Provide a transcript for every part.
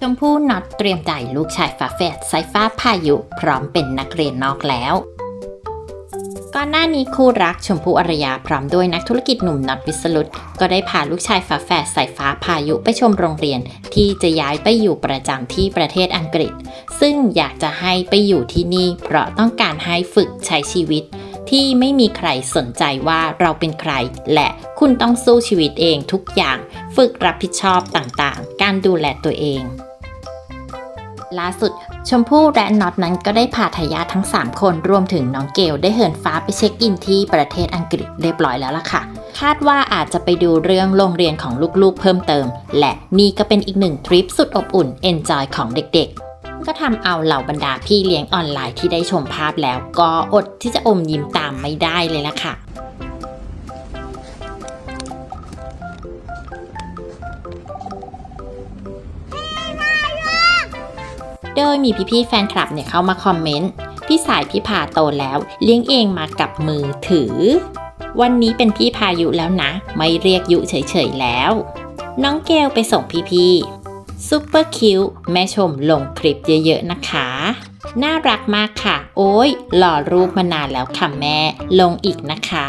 ชมพู่น็อตเตรียมใจลูกชายฝาแฝดสายฟ้าพายุพร้อมเป็นนักเรียนนอกแล้ว ก่อนหน้านี้คู่รักชมพู่อารยาพร้อมด้วยนักธุรกิจหนุ่มน็อตวิสรุตก็ได้พาลูกชายฝาแฝดสายฟ้าพายุไปชมโรงเรียน ที่จะย้ายไปอยู่ประจำที่ประเทศอังกฤษ ซึ่งอยากจะให้ไปอยู่ที่นี่ เพราะต้องการให้ฝึกใช้ชีวิต ที่ไม่มีใครสนใจว่าเราเป็นใคร และคุณต้องสู้ชีวิตเองทุกอย่าง ฝึกรับผิดชอบต่างๆ การดูแลตัวเองล่าสุดชมพู่และน็อตนั้นก็ได้พาทายาทั้ง 3 คนรวมถึงน้องเกลได้เหินฟ้าไปเช็คอินที่ประเทศอังกฤษเรียบร้อยแล้วล่ะค่ะ คาดว่าอาจจะไปดูเรื่องโรงเรียนของลูกๆเพิ่มเติม และนี่ก็เป็นอีกหนึ่งทริปสุดอบอุ่น Enjoy ของเด็กๆ ก็ทำเอาเหล่าบรรดาพี่เลี้ยงออนไลน์ที่ได้ชมภาพแล้ว ก็อดที่จะอมยิ้มตามไม่ได้เลยล่ะค่ะโดยมีพี่ๆแฟนคลับเนี่ยเข้ามาคอมเมนต์พี่สายพี่พาโตแล้ว เลี้ยงเองมากับมือถือ วันนี้เป็นพี่พายุแล้วนะ ไม่เรียกยุเฉยๆแล้ว น้องเกลไปส่งพี่ๆ ซุปเปอร์คิวแม่ชมลงคลิปเยอะๆนะคะ น่ารักมากค่ะ โอ้ยหล่อรูปมานานแล้วค่ะแม่ลงอีกนะคะ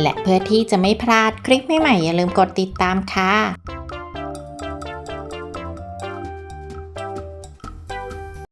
และเพื่อที่จะไม่พลาดคลิปใหม่ๆอย่าลืมกดติดตามค่ะ